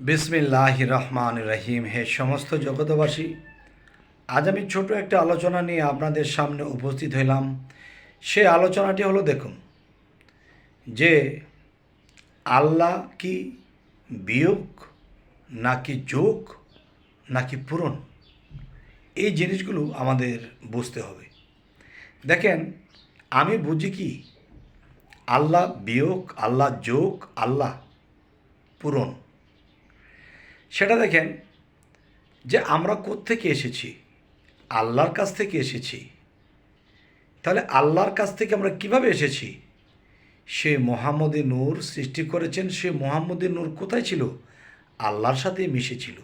বিসমিল্লাহ রহমান রহিম। হে সমস্ত জগতবাসী আজ আমি ছোট একটা আলোচনা নিয়ে আপনাদের সামনে উপস্থিত হইলাম। সে আলোচনাটি হলো, দেখুন, যে আল্লাহ কি বিয়োগ, নাকি যোগ, নাকি পূরণ, এই জিনিসগুলো আমাদের বুঝতে হবে। দেখেন, আমি বুঝি কি, আল্লাহ বিয়োগ, আল্লাহ যোগ, আল্লাহ পূরণ। সেটা দেখেন যে আমরা কোত্থেকে এসেছি? আল্লাহর কাছ থেকে এসেছি। তাহলে আল্লাহর কাছ থেকে আমরা কীভাবে এসেছি? সে মোহাম্মদী নূর সৃষ্টি করেছেন, সে মোহাম্মদী নূর কোথায় ছিল? আল্লাহর সাথে মিশেছিল।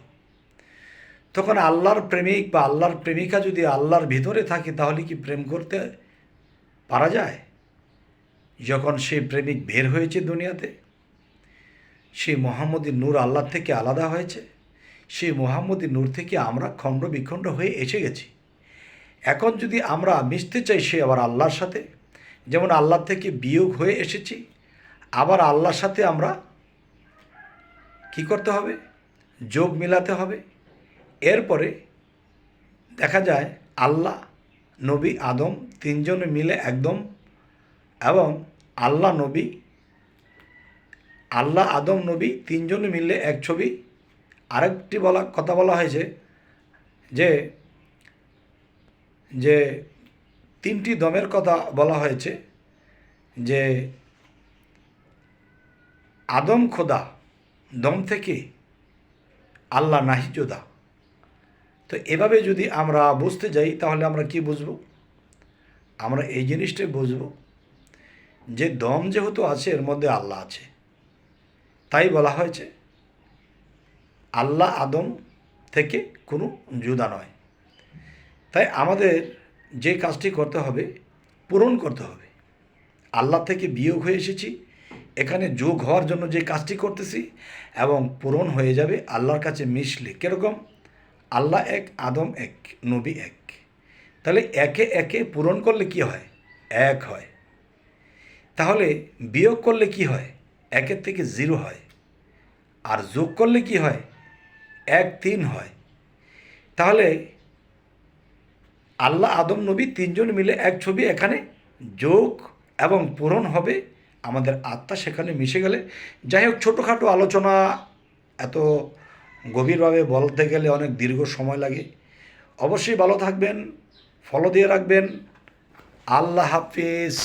তখন আল্লাহর প্রেমিক বা আল্লাহর প্রেমিকা যদি আল্লাহর ভিতরে থাকে, তাহলে কি প্রেম করতে পারা যায়? যখন সেই প্রেমিক বের হয়েছে দুনিয়াতে সেই মোহাম্মদী নূর আল্লাহ থেকে আলাদা হয়েছে। সেই মোহাম্মদী নূর থেকে আমরা খণ্ড বিখণ্ড হয়ে এসে গেছি। এখন যদি আমরা মিশতে চাই সে আবার আল্লাহর সাথে, যেমন আল্লাহ থেকে বিয়োগ হয়ে এসেছি, আবার আল্লাহর সাথে আমরা কি করতে হবে? যোগ মিলাতে হবে। এরপরে দেখা যায় আল্লাহ, নবী, আদম তিনজনে মিলে একদম এবং আল্লাহ, নবী আল্লাহ আদম নবী তিনজনে মিললে এক ছবি আরেকটি বলা, কথা বলা হয়েছে যে যে তিনটি দমের কথা বলা হয়েছে যে আদম খোদা দম থেকে আল্লাহ নাহি জোদা। তো এভাবে যদি আমরা বুঝতে যাই, তাহলে আমরা কি বুঝব? আমরা এই জিনিসটাই বুঝব যে দম যেহেতু আছে, এর মধ্যে আল্লাহ আছে। তাই বলা হয়েছে, আল্লাহ আদম থেকে কোনো জুদা নয়। তাই আমাদের যে কাজটি করতে হবে, পূরণ করতে হবে। আল্লাহ থেকে বিয়োগ হয়ে এসেছি, এখানে যোগ হওয়ার জন্য যে কাজটি করতেছি এবং পূরণ হয়ে যাবে আল্লাহর কাছে মিশলে। কীরকম? আল্লাহ এক, আদম এক, নবী এক। তাহলে একে একে পূরণ করলে কি হয়? এক হয়। তাহলে বিয়োগ করলে কি হয়? একের থেকে জিরো হয়। আর যোগ করলে কি হয়? এক তিন হয়। তাহলে আল্লাহ আদম নবী তিনজন মিলে এক ছবি এখানে যোগ এবং পূরণ হবে। আমাদের আত্মা সেখানে মিশে গেলে। যাই হোক, ছোটোখাটো আলোচনা এত গভীরভাবে বলতে গেলে অনেক দীর্ঘ সময় লাগে। অবশ্যই ভালো থাকবেন ফলো দিয়ে রাখবেন। আল্লাহ হাফিজ।